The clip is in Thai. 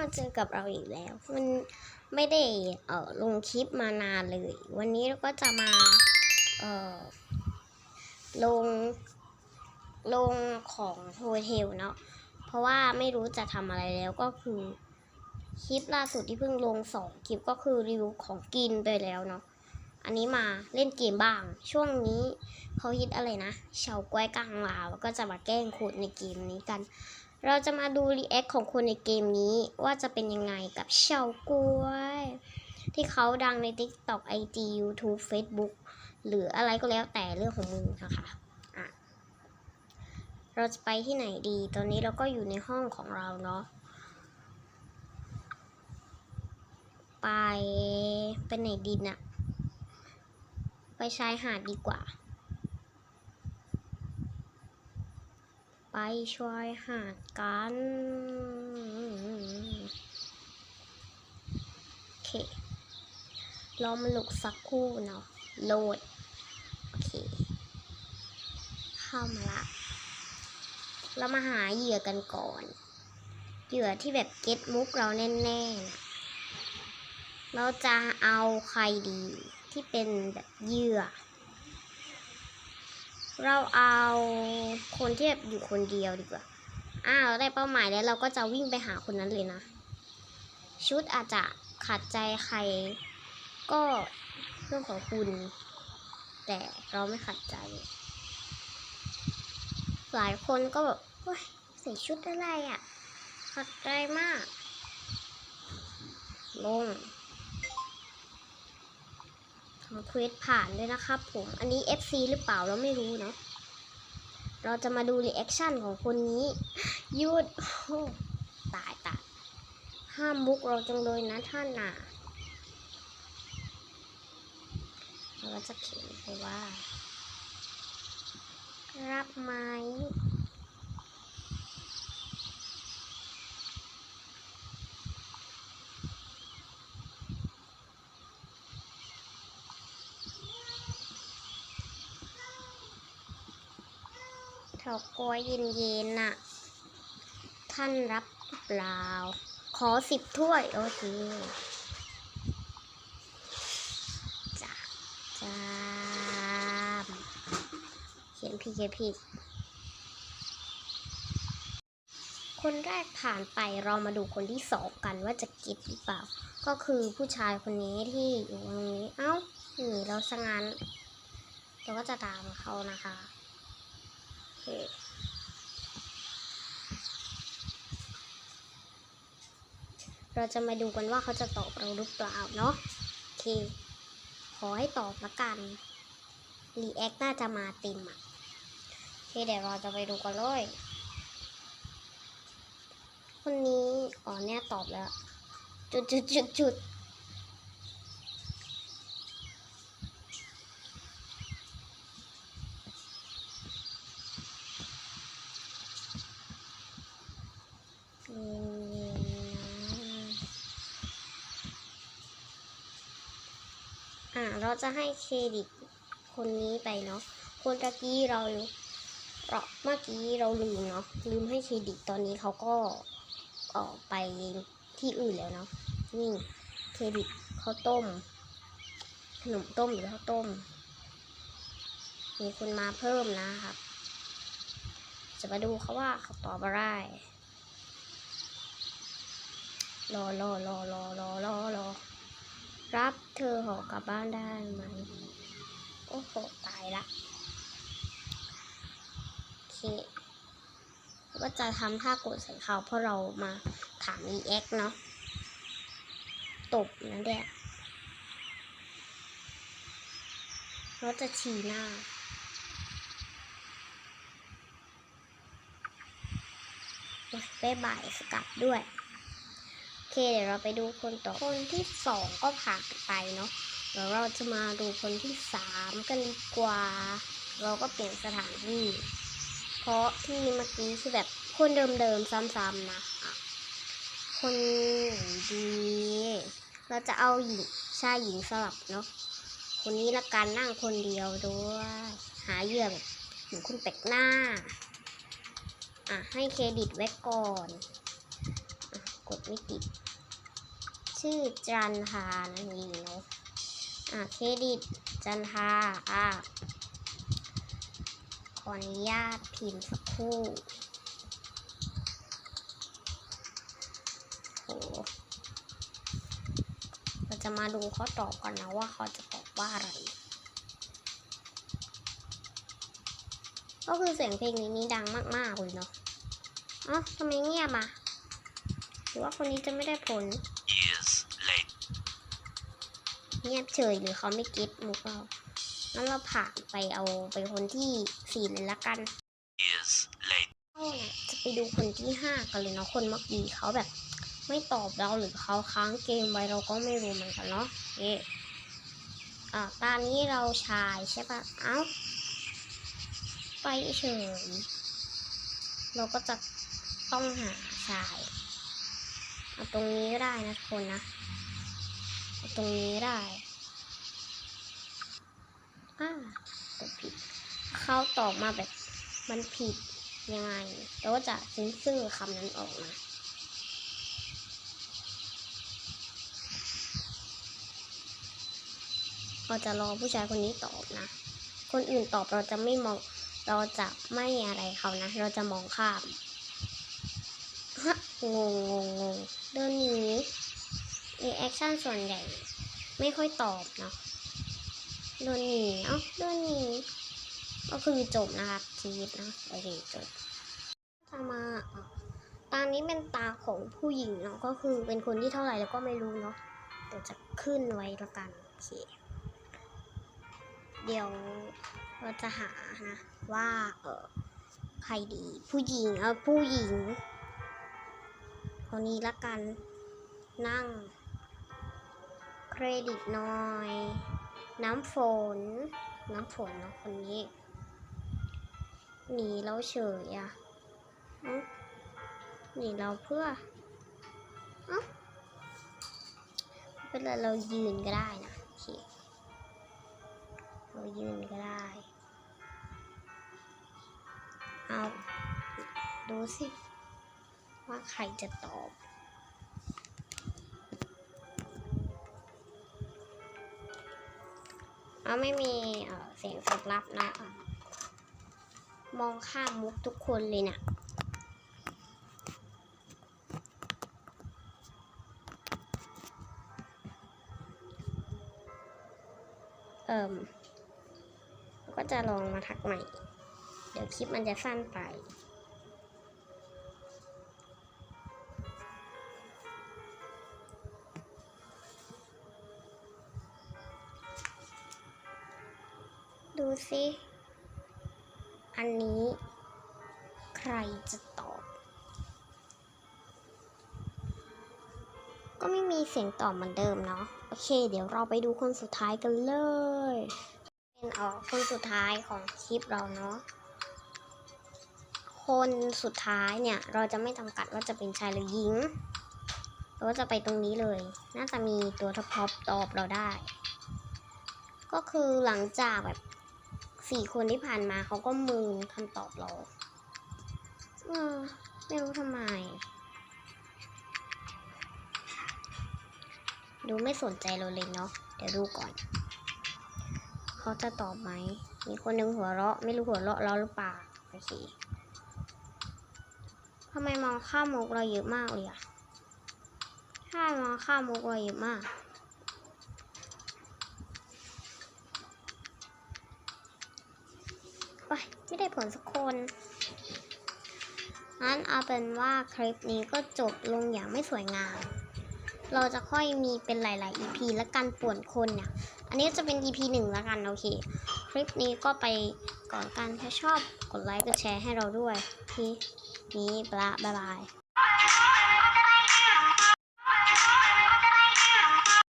มาเจอกับเราอีกแล้ว มันไม่ได้เอ่อลงคลิปมานานเลย วันนี้เราก็จะมาเอ่อลงลงของโฮเทลเนาะเพราะว่าไม่รู้จะทำอะไรแล้วก็คือคลิปล่าสุดที่เพิ่งลงสองคลิปก็คือรีวิวของกินไปแล้วเนาะอันนี้มาเล่นเกมบ้าง ช่วงนี้เขาฮิตอะไรนะเฉาก้วยกลางลาวก็จะมาแกล้งคนในเกมนี้กัน เราจะมาดูรีแอคของคนในเกมนี้ว่าจะเป็นยังไงกับเฉาก้วย ที่เขาดังใน TikTok IG YouTube Facebook หรืออะไรก็แล้วแต่เรื่องของมึงนะคะอะเราจะไปที่ไหนดี ตอนนี้เราก็อยู่ในห้องของเราเนาะไปเป็นไหนดินอะไปชายหาดดีกว่า ไปชายหาดกันโอเครอมันหลุกสักคู่เนาะโหลด โอเค เข้ามาละ เรามาหาเหยื่อกันก่อน เหยื่อที่แบบเก็ตมุกเราแน่ๆนะเราจะเอาใครดีที่เป็นแบบเหยื่อ เราเอาคนที่แบบอยู่คนเดียวดีกว่าอ่าเราได้เป้าหมายแล้วเราก็จะวิ่งไปหาคนนั้นเลยนะ ชุดอาจจะขัดใจใคร ก็เรื่องของคุณ แต่เราไม่ขัดใจ หลายคนก็แบบเฮ้ยใส่ชุดอะไรอะ่ะ ขัดใจมาก ลง เควสผ่านด้วยนะครับผม อันนี้ FC หรือเปล่าเราไม่รู้เนาะเราจะมาดูรีแอคชั่นของคนนี้ยุดโอ้ตายตายห้ามมุกเราจังเลยนะท่านน่ะเราจะเขียนไปว่า รับไหม เถากล้วยเย็นๆน่ะ ท่านรับเปล่า ขอสิบถ้วย โอเคจ้าจ้าเขียนผิดเขียนผิดคนแรกผ่านไปเรามาดูคนที่สองกันว่าจะก็บหรือเปล่า ก็คือผู้ชายคนนี้ที่อยู่ตรงนี้ เอ้าหนีเราซะงั้นเราก็จะตามเขานะคะ เคเราจะมาดูกันว่าเขาจะตอบเราหรือเปล่าเนาะโอเค ขอให้ตอบละกัน รีแอคน่าจะมาเต็มอะโอเคเดี๋ยวเราจะไปดูกันเลยคนนี้อ๋อเนี่ยตอบแล้ว จุดจุดจุดจุดเย็นๆนะ อ่า เราจะให้เครดิตคนนี้ไปเนาะ คนตะกี้เราเราเมื่อกี้เราลืมเนาะ ลืมให้เครดิตตอนนี้เขาก็ออกไปที่อื่นแล้วเนาะ นี่เครดิตข้าวต้ม ขนมต้มหรือข้าวต้ม มีคนมาเพิ่มนะครับ จะมาดูเขาว่าเขาตอบอะไรรอรอรอรอรอรอรอ รับเธอหอกลับบ้านได้ไหม โอ้โห ตายละ โอเค ก็จะทำท่ากดใส่เขาเพราะเรามาถาม EX เนาะ ตบนั่นแหละเราจะฉีหน้าบ๊ายบายสกัดด้วย เคเดี๋ยวเราไปดูคนต่อคนที่สองก็ผ่านไปเนาะเดี๋ยวเราจะมาดูคนที่สามกันดีกว่า เราก็เปลี่ยนสถานที่ เพราะที่เมื่อกี้คือแบบคนเดิมๆซ้ำๆนะคนดี เราจะเอาหญิงชายหญิงสลับเนาะคนนี้ละกันนั่งคนเดียวด้วย หาเหยื่อแบบเหมือนคนแปลกหน้า อะให้เครดิตไว้ก่อน กดไม่ติด ชื่อจันทานั่นเองเนาะอะเครดิตจันทาอะขออนุญาตพิมพ์สักครู่โหเราจะมาดูเขาตอบก่อนนะว่าเขาจะตอบว่าอะไร ก็คือเสียงเพลงนี้นี่ดังมาก ๆ เลยเนาะเอ้าทำไมเงียบอะ รือว่าคนนี้จะไม่ได้ผล years later. เงียบเฉยหรือเขาไม่เก็ตมุกเรางั้นเราผ่านไปเอาไปคนที่สี่เลยละกัน Years later. เราเนี่ยจะไปดูคนที่ห้ากันเลยเนาะคนเมื่อกี้เขาแบบ ไม่ตอบเราหรือเขาค้างเกมไว้เราก็ไม่รู้เหมือนกันเนาะเอ๊ะอ่าตอนนี้เราชายใช่ปะเอ้า ไปเฉยเราก็จะต้องหาชาย เอาตรงนี้ก็ได้นะทุกคนนะเอาตรงนี้ก็ได้อ่ากดผิด เข้าตอบมาแบบมันผิดยังไงเราก็จะซ็นเซอร์คำนั้นออกมาเราจะรอผู้ชายคนนี้ตอบนะ คนอื่นตอบเราจะไม่มอง เราจะไม่อะไรเขานะ เราจะมองข้าม ฮะงงงงงงเดินหนีรีแอคชั่นส่วนใหญ่ ไม่ค่อยตอบเนาะเดินหนีเอ้าเดินหนีก็คือจบนะคะชีวิตนะโอเคจบจะมาตามนี้เป็นตาของผู้หญิงเนาะก็คือเป็นคนที่เท่าไหร่แล้วก็ไม่รู้เนาะแต่จะขึ้นไว้ละกันโอเคเดี๋ยวเราจะหานะว่าเออใครดีผู้หญิงเอาผู้หญิง คนนี้ละกัน นั่ง เครดิตหน่อย น้ำฝน น้ำฝนเนาะคนนี้ หนีเราเฉยอะเอ้าหนีเราเพื่อเอ้าไม่เป็นไรเรายืนก็ได้นะโอเคเรายืนก็ได้เอาดูสิ ว่าใครจะตอบ เอาไม่มีเเสียงตอบรับนะอะมองข้ามมุกทุกคนเลยนะ่ะเอิ่มก็จะลองมาทักใหม่ เดี๋ยวคลิปมันจะสั้นไป ดูสิ อันนี้ ใครจะตอบ ก็ไม่มีเสียงตอบเหมือนเดิมเนาะ โอเค เดี๋ยวเราไปดูคนสุดท้ายกันเลย เป็นเออคนสุดท้ายของคลิปเราเนาะ คนสุดท้ายเนี่ย เราจะไม่จำกัดว่าจะเป็นชายหรือหญิง เราจะไปตรงนี้เลย น่าจะมีตัวท็อปตอบเราได้ก็คือหลังจากแบบ สี่คนที่ผ่านมาเขาก็มืนคำตอบเรา เออ ไม่รู้ทำไม ดูไม่สนใจเราเลยเนาะ เดี๋ยวดูก่อน เขาจะตอบไหม มีคนหนึ่งหัวเราะ ไม่รู้หัวเราะเราหรือเปล่าโอเคทำไมมองข้ามมุกเราเยอะมากเลยอะใช่มองข้ามมุกเราเยอะมาก โอ๊ยไม่ได้ผลสักคนนั้นเอาเป็นว่าคลิปนี้ก็จบลงอย่างไม่สวยงาม เราจะค่อยมีเป็นหลาย ๆ EP และการป่วนคนเนี่ย อันนี้จะเป็น EP หนึ่งแล้วกันโอเค คลิปนี้ก็ไปก่อนกันถ้าชอบกดไลค์กดแชร์ให้เราด้วยทีนี้บลาบายบาย